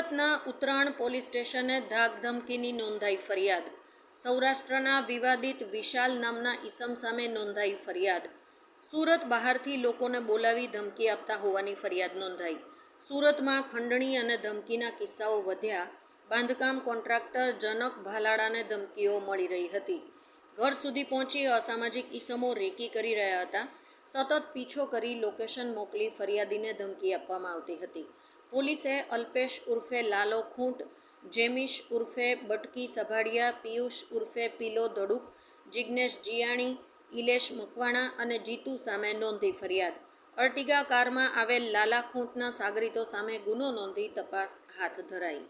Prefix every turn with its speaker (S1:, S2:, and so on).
S1: સુરતના ઉત્તરાયણ પોલીસ સ્ટેશને ધાક ધમકીની નોંધાઈ ફરિયાદ. સૌરાષ્ટ્રના વિવાદિત વિશાલ નામના ઈસમ સામે નોંધાઈ ફરિયાદ. સુરત બહારથી લોકોને બોલાવી ધમકી આપતા હોવાની ફરિયાદ નોંધાઈ. સુરતમાં ખંડણી અને ધમકીના કિસ્સાઓ વધ્યા. બાંધકામ કોન્ટ્રાક્ટર જનક ભાલાડાને ધમકીઓ મળી રહી હતી. ઘર સુધી પહોંચી અસામાજિક ઈસમો રેકી કરી રહ્યા હતા. સતત પીછો કરી લોકેશન મોકલી ફરિયાદીને ધમકી આપવામાં આવતી હતી. પોલીસે અલ્પેશ ઉર્ફે લાલો ખૂંટ, જેમિશ ઉર્ફે બટકી સભાડિયા, પિયુષ ઉર્ફે પીલો દડુક જિજ્ઞેશ જીયાણી ઇલેશ મકવાણા અને જીતુ સામે નોંધી ફરિયાદ. અર્ટિગા કારમાં આવેલ લાલા ખૂંટના સાગરીતો સામે ગુનો નોંધી તપાસ હાથ ધરાઈ.